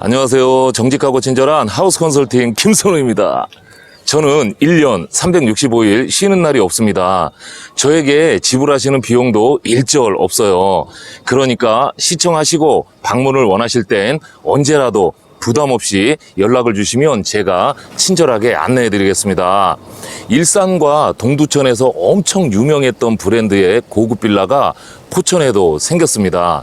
안녕하세요. 정직하고 친절한 하우스 컨설팅 김선우입니다. 저는 1년 365일 쉬는 날이 없습니다. 저에게 지불하시는 비용도 일절 없어요. 그러니까 시청하시고 방문을 원하실 땐 언제라도 부담 없이 연락을 주시면 제가 친절하게 안내해 드리겠습니다. 일산과 동두천에서 엄청 유명했던 브랜드의 고급 빌라가 포천에도 생겼습니다.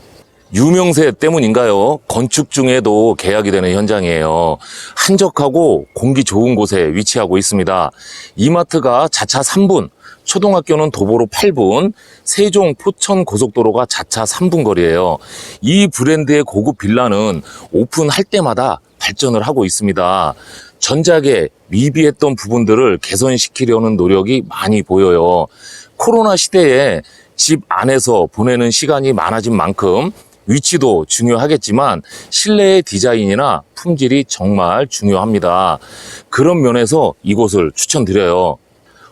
유명세 때문인가요? 건축 중에도 계약이 되는 현장이에요. 한적하고 공기 좋은 곳에 위치하고 있습니다. 이마트가 자차 3분, 초등학교는 도보로 8분, 세종 포천 고속도로가 자차 3분 거리예요. 이 브랜드의 고급 빌라는 오픈할 때마다 발전을 하고 있습니다. 전작에 미비했던 부분들을 개선시키려는 노력이 많이 보여요. 코로나 시대에 집 안에서 보내는 시간이 많아진 만큼 위치도 중요하겠지만 실내의 디자인이나 품질이 정말 중요합니다. 그런 면에서 이곳을 추천드려요.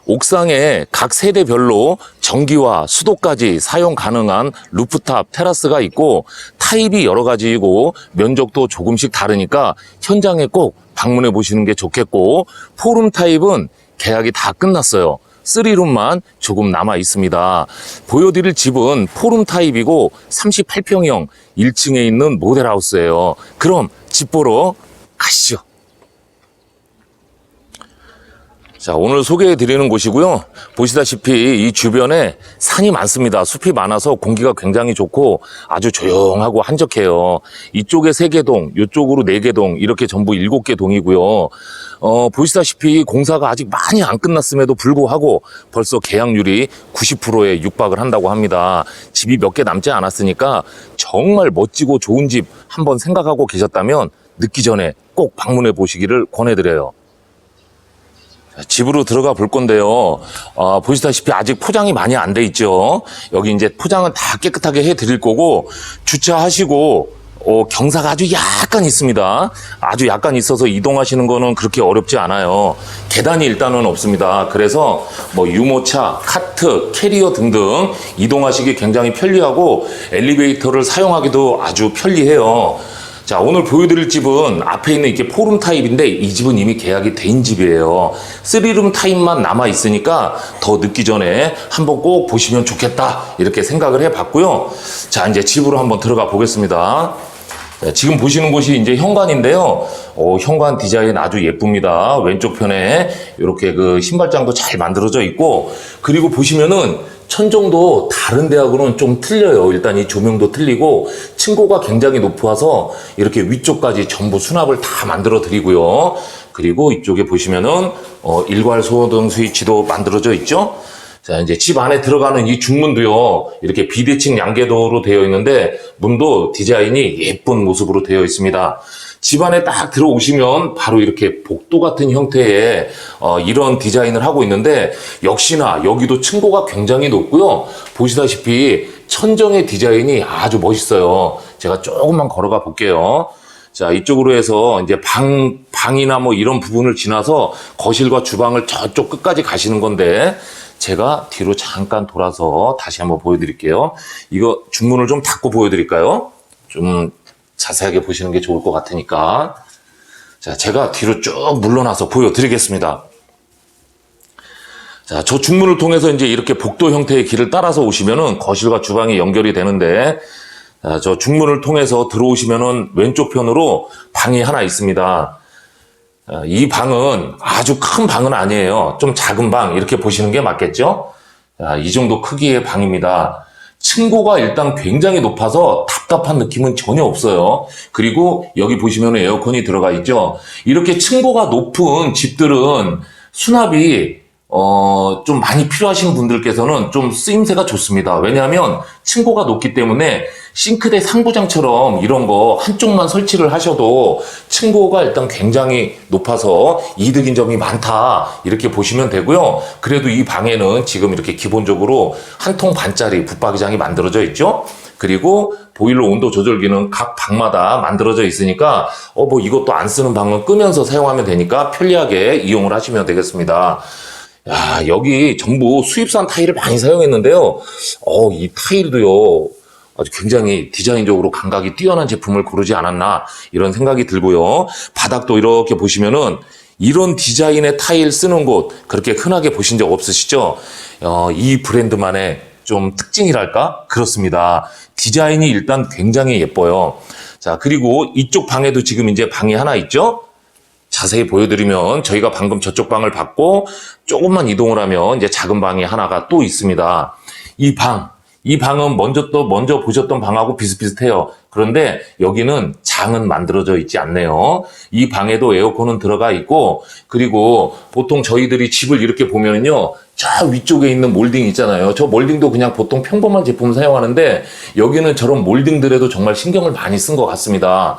옥상에 각 세대별로 전기와 수도까지 사용 가능한 루프탑 테라스가 있고 타입이 여러 가지이고 면적도 조금씩 다르니까 현장에 꼭 방문해 보시는 게 좋겠고 포룸 타입은 계약이 다 끝났어요. 3룸만 조금 남아 있습니다. 보여드릴 집은 포룸 타입이고 38평형 1층에 있는 모델하우스예요. 그럼 집 보러 가시죠. 자, 오늘 소개해 드리는 곳이고요. 보시다시피 이 주변에 산이 많습니다. 숲이 많아서 공기가 굉장히 좋고 아주 조용하고 한적해요. 이쪽에 세개 동, 이쪽으로 네 개 동, 이렇게 전부 일곱 개 동이고요. 어, 보시다시피 공사가 아직 많이 안 끝났음에도 불구하고 벌써 계약률이 90%에 육박을 한다고 합니다. 집이 몇 개 남지 않았으니까 정말 멋지고 좋은 집 한번 생각하고 계셨다면 늦기 전에 꼭 방문해 보시기를 권해드려요. 집으로 들어가 볼 건데요. 아, 보시다시피 아직 포장이 많이 안 돼 있죠. 여기 이제 포장은 다 깨끗하게 해 드릴 거고 주차하시고 어, 경사가 아주 약간 있습니다. 아주 약간 있어서 이동하시는 거는 그렇게 어렵지 않아요. 계단이 일단은 없습니다. 그래서 뭐 유모차, 카트, 캐리어 등등 이동하시기 굉장히 편리하고 엘리베이터를 사용하기도 아주 편리해요. 자, 오늘 보여드릴 집은 앞에 있는 이렇게 포룸 타입인데 이 집은 이미 계약이 된 집이에요. 3룸 타입만 남아 있으니까 더 늦기 전에 한번 꼭 보시면 좋겠다. 이렇게 생각을 해 봤고요. 자, 이제 집으로 한번 들어가 보겠습니다. 네, 지금 보시는 곳이 이제 현관인데요. 어, 현관 디자인 아주 예쁩니다. 왼쪽 편에 이렇게 그 신발장도 잘 만들어져 있고, 그리고 보시면은 천정도 다른 데하고는 좀 틀려요. 일단 이 조명도 틀리고, 층고가 굉장히 높아서 이렇게 위쪽까지 전부 수납을 다 만들어 드리고요. 그리고 이쪽에 보시면은 어, 일괄 소등 스위치도 만들어져 있죠. 자, 이제 집 안에 들어가는 이 중문도요, 이렇게 비대칭 양계도로 되어 있는데, 문도 디자인이 예쁜 모습으로 되어 있습니다. 집 안에 딱 들어오시면 바로 이렇게 복도 같은 형태의 어, 이런 디자인을 하고 있는데, 역시나 여기도 층고가 굉장히 높고요. 보시다시피 천정의 디자인이 아주 멋있어요. 제가 조금만 걸어가 볼게요. 자, 이쪽으로 해서 이제 방, 방이나 뭐 이런 부분을 지나서 거실과 주방을 저쪽 끝까지 가시는 건데, 제가 뒤로 잠깐 돌아서 다시 한번 보여드릴게요. 이거 중문을 좀 닫고 보여드릴까요? 좀 자세하게 보시는 게 좋을 것 같으니까. 자, 제가 뒤로 쭉 물러나서 보여드리겠습니다. 자, 저 중문을 통해서 이제 이렇게 복도 형태의 길을 따라서 오시면은 거실과 주방이 연결이 되는데, 자, 저 중문을 통해서 들어오시면은 왼쪽 편으로 방이 하나 있습니다. 아, 이 방은 아주 큰 방은 아니에요. 좀 작은 방, 이렇게 보시는 게 맞겠죠? 자, 이 정도 크기의 방입니다. 층고가 일단 굉장히 높아서 답답한 느낌은 전혀 없어요. 그리고 여기 보시면 에어컨이 들어가 있죠? 이렇게 층고가 높은 집들은 수납이 어, 좀 많이 필요하신 분들께서는 좀 쓰임새가 좋습니다. 왜냐하면 층고가 높기 때문에 싱크대 상부장처럼 이런 거 한쪽만 설치를 하셔도 층고가 일단 굉장히 높아서 이득인 점이 많다. 이렇게 보시면 되고요. 그래도 이 방에는 지금 이렇게 기본적으로 한 통 반짜리 붙박이장이 만들어져 있죠. 그리고 보일러 온도 조절기는 각 방마다 만들어져 있으니까 어 뭐 이것도 안 쓰는 방은 끄면서 사용하면 되니까 편리하게 이용을 하시면 되겠습니다. 야, 여기 전부 수입산 타일을 많이 사용했는데요. 어, 이 타일도요. 아주 굉장히 디자인적으로 감각이 뛰어난 제품을 고르지 않았나 이런 생각이 들고요. 바닥도 이렇게 보시면은 이런 디자인의 타일 쓰는 곳 그렇게 흔하게 보신 적 없으시죠? 어, 이 브랜드만의 좀 특징이랄까? 그렇습니다. 디자인이 일단 굉장히 예뻐요. 자, 그리고 이쪽 방에도 지금 이제 방이 하나 있죠? 자세히 보여드리면 저희가 방금 저쪽 방을 받고 조금만 이동을 하면 이제 작은 방이 하나가 또 있습니다. 이 방, 이 방은 먼저 또 먼저 보셨던 방하고 비슷비슷해요. 그런데 여기는 장은 만들어져 있지 않네요. 이 방에도 에어컨은 들어가 있고 그리고 보통 저희들이 집을 이렇게 보면은요. 저 위쪽에 있는 몰딩 있잖아요. 저 몰딩도 그냥 보통 평범한 제품 사용하는데 여기는 저런 몰딩들에도 정말 신경을 많이 쓴 것 같습니다.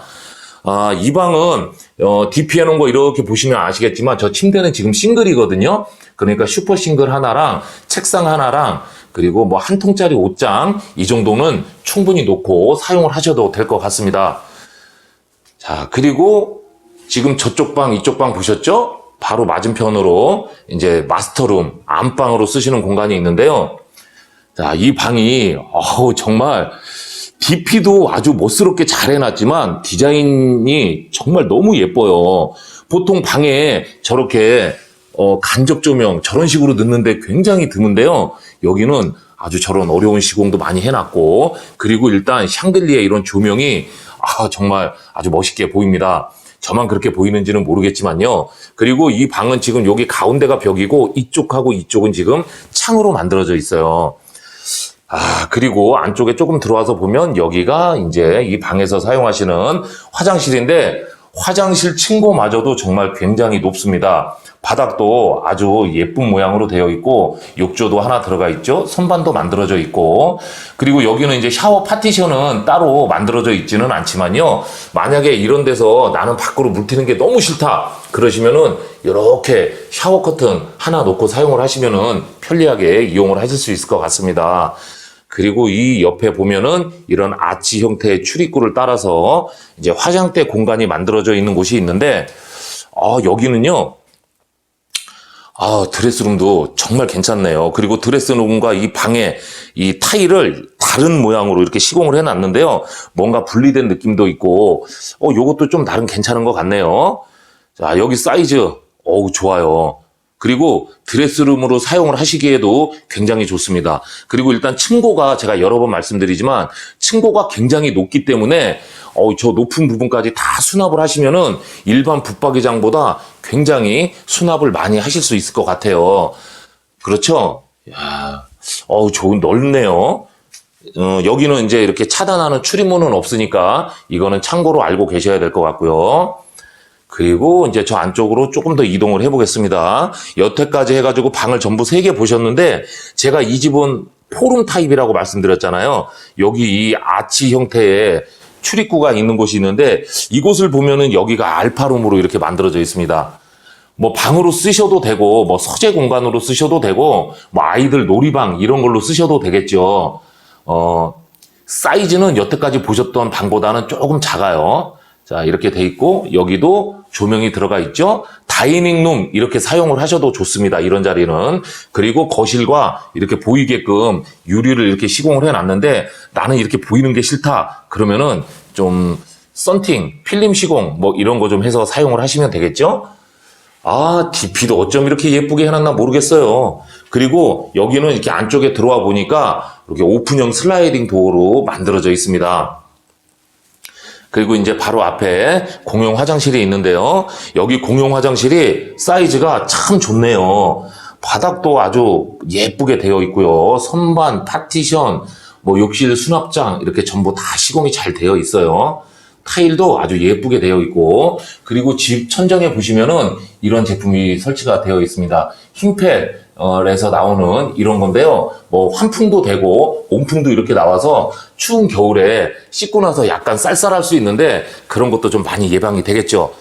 아, 이 방은 어, DP 해놓은 거 이렇게 보시면 아시겠지만 저 침대는 지금 싱글이거든요. 그러니까 슈퍼 싱글 하나랑 책상 하나랑 그리고 뭐 한 통짜리 옷장 이 정도는 충분히 놓고 사용을 하셔도 될 것 같습니다. 자, 그리고 지금 저쪽 방, 이쪽 방 보셨죠? 바로 맞은편으로 이제 마스터룸, 안방으로 쓰시는 공간이 있는데요. 자, 이 방이, 어우, 정말, DP도 아주 멋스럽게 잘 해놨지만 디자인이 정말 너무 예뻐요. 보통 방에 저렇게 어, 간접 조명 저런 식으로 넣는데 굉장히 드문데요. 여기는 아주 저런 어려운 시공도 많이 해놨고 그리고 일단 샹들리에 이런 조명이 아, 정말 아주 멋있게 보입니다. 저만 그렇게 보이는지는 모르겠지만요. 그리고 이 방은 지금 여기 가운데가 벽이고 이쪽하고 이쪽은 지금 창으로 만들어져 있어요. 아, 그리고 안쪽에 조금 들어와서 보면 여기가 이제 이 방에서 사용하시는 화장실인데 화장실 층고마저도 정말 굉장히 높습니다. 바닥도 아주 예쁜 모양으로 되어 있고 욕조도 하나 들어가 있죠. 선반도 만들어져 있고 그리고 여기는 이제 샤워 파티션은 따로 만들어져 있지는 않지만요. 만약에 이런 데서 나는 밖으로 물 튀는 게 너무 싫다 그러시면은 이렇게 샤워 커튼 하나 놓고 사용을 하시면은 편리하게 이용을 하실 수 있을 것 같습니다. 그리고 이 옆에 보면은 이런 아치 형태의 출입구를 따라서 이제 화장대 공간이 만들어져 있는 곳이 있는데, 아, 여기는요, 아, 드레스룸도 정말 괜찮네요. 그리고 드레스룸과 이 방에 이 타일을 다른 모양으로 이렇게 시공을 해놨는데요. 뭔가 분리된 느낌도 있고, 어, 요것도 좀 나름 괜찮은 것 같네요. 자, 여기 사이즈, 어우, 좋아요. 그리고 드레스룸으로 사용을 하시기에도 굉장히 좋습니다. 그리고 일단 층고가 제가 여러 번 말씀드리지만 층고가 굉장히 높기 때문에 어, 저 높은 부분까지 다 수납을 하시면은 일반 붙박이장보다 굉장히 수납을 많이 하실 수 있을 것 같아요. 그렇죠? 야, 어우, 좋은, 넓네요. 어, 여기는 이제 이렇게 차단하는 출입문은 없으니까 이거는 참고로 알고 계셔야 될 것 같고요. 그리고 이제 저 안쪽으로 조금 더 이동을 해보겠습니다. 여태까지 해가지고 방을 전부 세 개 보셨는데 제가 이 집은 포룸 타입이라고 말씀드렸잖아요. 여기 이 아치 형태의 출입구가 있는 곳이 있는데 이곳을 보면은 여기가 알파룸으로 이렇게 만들어져 있습니다. 뭐 방으로 쓰셔도 되고 뭐 서재 공간으로 쓰셔도 되고 뭐 아이들 놀이방 이런 걸로 쓰셔도 되겠죠. 어 사이즈는 여태까지 보셨던 방보다는 조금 작아요. 자, 이렇게 돼 있고, 여기도 조명이 들어가 있죠? 다이닝룸 이렇게 사용을 하셔도 좋습니다. 이런 자리는. 그리고 거실과 이렇게 보이게끔 유리를 이렇게 시공을 해 놨는데 나는 이렇게 보이는 게 싫다. 그러면은 좀 썬팅, 필름 시공 뭐 이런 거 좀 해서 사용을 하시면 되겠죠? 아, DP도 어쩜 이렇게 예쁘게 해놨나 모르겠어요. 그리고 여기는 이렇게 안쪽에 들어와 보니까 이렇게 오픈형 슬라이딩 도어로 만들어져 있습니다. 그리고 이제 바로 앞에 공용 화장실이 있는데요. 여기 공용 화장실이 사이즈가 참 좋네요. 바닥도 아주 예쁘게 되어 있고요. 선반, 파티션, 뭐 욕실 수납장 이렇게 전부 다 시공이 잘 되어 있어요. 타일도 아주 예쁘게 되어 있고 그리고 집 천장에 보시면은 이런 제품이 설치가 되어 있습니다. 흰펠에서 나오는 이런 건데요. 뭐 환풍도 되고 온풍도 이렇게 나와서 추운 겨울에 씻고 나서 약간 쌀쌀할 수 있는데 그런 것도 좀 많이 예방이 되겠죠.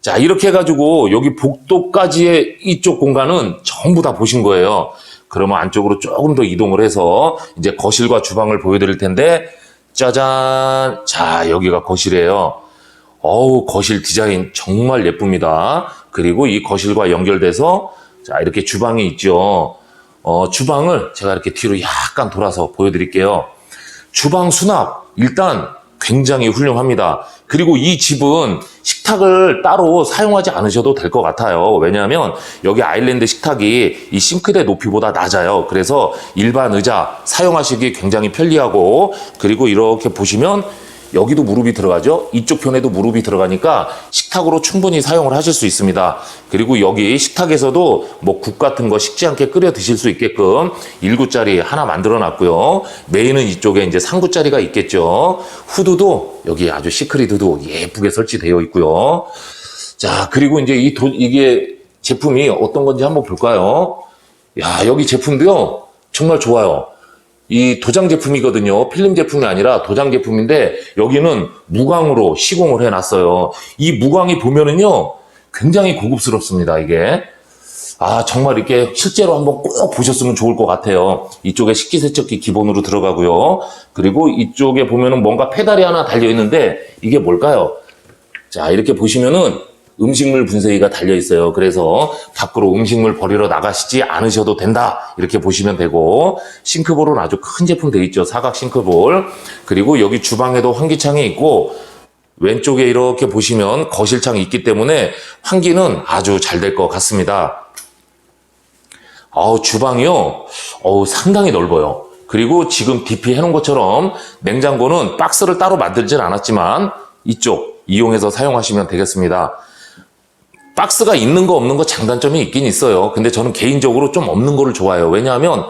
자 이렇게 해가지고 여기 복도까지의 이쪽 공간은 전부 다 보신 거예요. 그러면 안쪽으로 조금 더 이동을 해서 이제 거실과 주방을 보여드릴 텐데 짜잔. 자, 여기가 거실이에요. 어우, 거실 디자인 정말 예쁩니다. 그리고 이 거실과 연결돼서 자, 이렇게 주방이 있죠. 어, 주방을 제가 이렇게 뒤로 약간 돌아서 보여드릴게요. 주방 수납 일단 굉장히 훌륭합니다. 그리고 이 집은 식탁을 따로 사용하지 않으셔도 될 것 같아요. 왜냐하면 여기 아일랜드 식탁이 이 싱크대 높이보다 낮아요. 그래서 일반 의자 사용하시기 굉장히 편리하고 그리고 이렇게 보시면 여기도 무릎이 들어가죠. 이쪽 편에도 무릎이 들어가니까 식탁으로 충분히 사용을 하실 수 있습니다. 그리고 여기 식탁에서도 뭐 국 같은 거 식지 않게 끓여 드실 수 있게끔 1구짜리 하나 만들어 놨고요. 메인은 이쪽에 이제 3구짜리가 있겠죠. 후드도 여기 아주 시크릿 후드 예쁘게 설치되어 있고요. 자, 그리고 이제 이 도, 이게 제품이 어떤 건지 한번 볼까요? 야, 여기 제품도요. 정말 좋아요. 이 도장 제품이거든요. 필름 제품이 아니라 도장 제품인데 여기는 무광으로 시공을 해놨어요. 이 무광이 보면은요 굉장히 고급스럽습니다. 이게 아 정말 이렇게 실제로 한번 꼭 보셨으면 좋을 것 같아요. 이쪽에 식기세척기 기본으로 들어가고요. 그리고 이쪽에 보면은 뭔가 페달이 하나 달려 있는데 이게 뭘까요? 자 이렇게 보시면은 음식물 분쇄기가 달려 있어요. 그래서 밖으로 음식물 버리러 나가시지 않으셔도 된다. 이렇게 보시면 되고 싱크볼은 아주 큰 제품 돼 있죠. 사각 싱크볼. 그리고 여기 주방에도 환기창이 있고 왼쪽에 이렇게 보시면 거실창이 있기 때문에 환기는 아주 잘 될 것 같습니다. 어우, 주방이요. 어우, 상당히 넓어요. 그리고 지금 DP 해놓은 것처럼 냉장고는 박스를 따로 만들진 않았지만 이쪽 이용해서 사용하시면 되겠습니다. 박스가 있는 거 없는 거 장단점이 있긴 있어요. 근데 저는 개인적으로 좀 없는 거를 좋아해요. 왜냐하면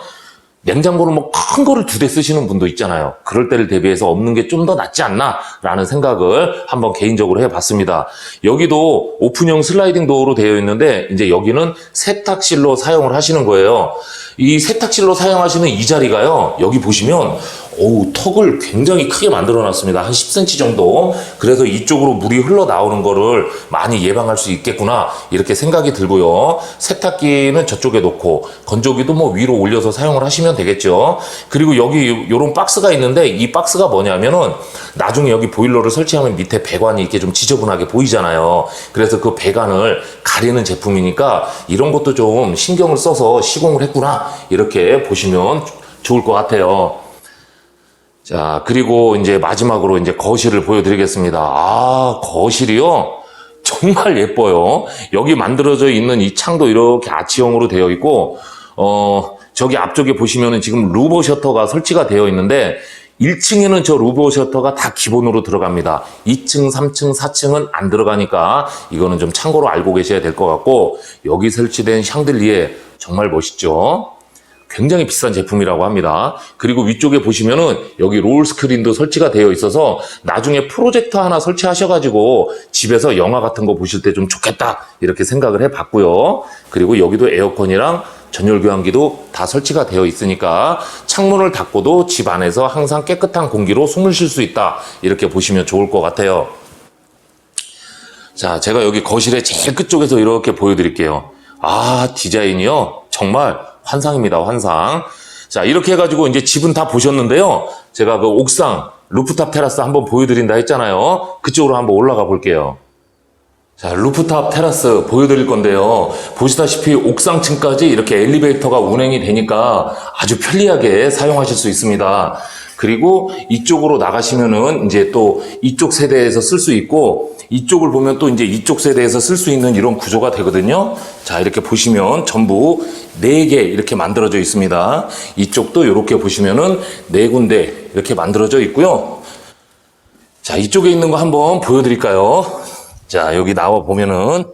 냉장고를 뭐 큰 거를 두 대 쓰시는 분도 있잖아요. 그럴 때를 대비해서 없는 게 좀 더 낫지 않나라는 생각을 한번 개인적으로 해봤습니다. 여기도 오픈형 슬라이딩 도어로 되어 있는데 이제 여기는 세탁실로 사용을 하시는 거예요. 이 세탁실로 사용하시는 이 자리가요. 여기 보시면 어우, 턱을 굉장히 크게 만들어 놨습니다. 한 10cm 정도. 그래서 이쪽으로 물이 흘러 나오는 거를 많이 예방할 수 있겠구나. 이렇게 생각이 들고요. 세탁기는 저쪽에 놓고, 건조기도 뭐 위로 올려서 사용을 하시면 되겠죠. 그리고 여기 요런 박스가 있는데, 이 박스가 뭐냐면은, 나중에 여기 보일러를 설치하면 밑에 배관이 이렇게 좀 지저분하게 보이잖아요. 그래서 그 배관을 가리는 제품이니까, 이런 것도 좀 신경을 써서 시공을 했구나. 이렇게 보시면 좋을 것 같아요. 자, 그리고 이제 마지막으로 이제 거실을 보여드리겠습니다. 아, 거실이요? 정말 예뻐요. 여기 만들어져 있는 이 창도 이렇게 아치형으로 되어 있고, 어, 저기 앞쪽에 보시면은 지금 루버 셔터가 설치가 되어 있는데, 1층에는 저 루버 셔터가 다 기본으로 들어갑니다. 2층, 3층, 4층은 안 들어가니까 이거는 좀 참고로 알고 계셔야 될 것 같고, 여기 설치된 샹들리에 정말 멋있죠? 굉장히 비싼 제품이라고 합니다. 그리고 위쪽에 보시면은 여기 롤 스크린도 설치가 되어 있어서 나중에 프로젝터 하나 설치하셔가지고 집에서 영화 같은 거 보실 때 좀 좋겠다 이렇게 생각을 해봤고요. 그리고 여기도 에어컨이랑 전열 교환기도 다 설치가 되어 있으니까 창문을 닫고도 집 안에서 항상 깨끗한 공기로 숨을 쉴 수 있다 이렇게 보시면 좋을 것 같아요. 자, 제가 여기 거실의 제일 끝쪽에서 이렇게 보여드릴게요. 아, 디자인이요. 정말 환상입니다, 환상. 자, 이렇게 해가지고 이제 집은 다 보셨는데요. 제가 그 옥상, 루프탑 테라스 한번 보여드린다 했잖아요. 그쪽으로 한번 올라가 볼게요. 자, 루프탑 테라스 보여드릴 건데요. 보시다시피 옥상층까지 이렇게 엘리베이터가 운행이 되니까 아주 편리하게 사용하실 수 있습니다. 그리고 이쪽으로 나가시면은 이제 또 이쪽 세대에서 쓸 수 있고 이쪽을 보면 또 이제 이쪽 세대에서 쓸 수 있는 이런 구조가 되거든요. 자, 이렇게 보시면 전부 네개 이렇게 만들어져 있습니다. 이쪽도 이렇게 보시면은 네 군데 이렇게 만들어져 있고요. 자, 이쪽에 있는 거 한번 보여드릴까요? 자, 여기 나와 보면은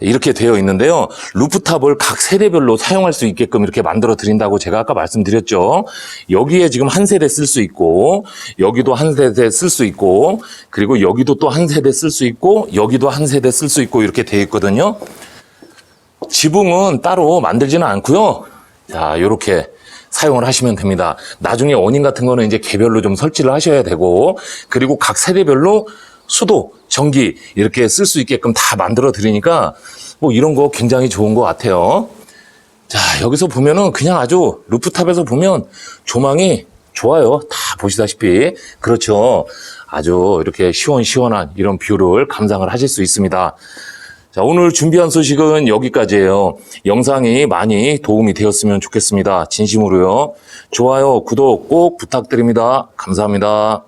이렇게 되어 있는데요. 루프탑을 각 세대별로 사용할 수 있게끔 이렇게 만들어 드린다고 제가 아까 말씀드렸죠. 여기에 지금 한 세대 쓸 수 있고, 여기도 한 세대 쓸 수 있고, 그리고 여기도 또 한 세대 쓸 수 있고, 여기도 한 세대 쓸 수 있고, 이렇게 되어 있거든요. 지붕은 따로 만들지는 않고요. 자, 이렇게 사용을 하시면 됩니다. 나중에 원인 같은 거는 이제 개별로 좀 설치를 하셔야 되고, 그리고 각 세대별로 수도, 전기 이렇게 쓸 수 있게끔 다 만들어 드리니까 뭐 이런 거 굉장히 좋은 것 같아요. 자, 여기서 보면은 그냥 아주 루프탑에서 보면 조망이 좋아요. 다 보시다시피. 그렇죠. 아주 이렇게 시원시원한 이런 뷰를 감상을 하실 수 있습니다. 자, 오늘 준비한 소식은 여기까지예요. 영상이 많이 도움이 되었으면 좋겠습니다. 진심으로요. 좋아요, 구독 꼭 부탁드립니다. 감사합니다.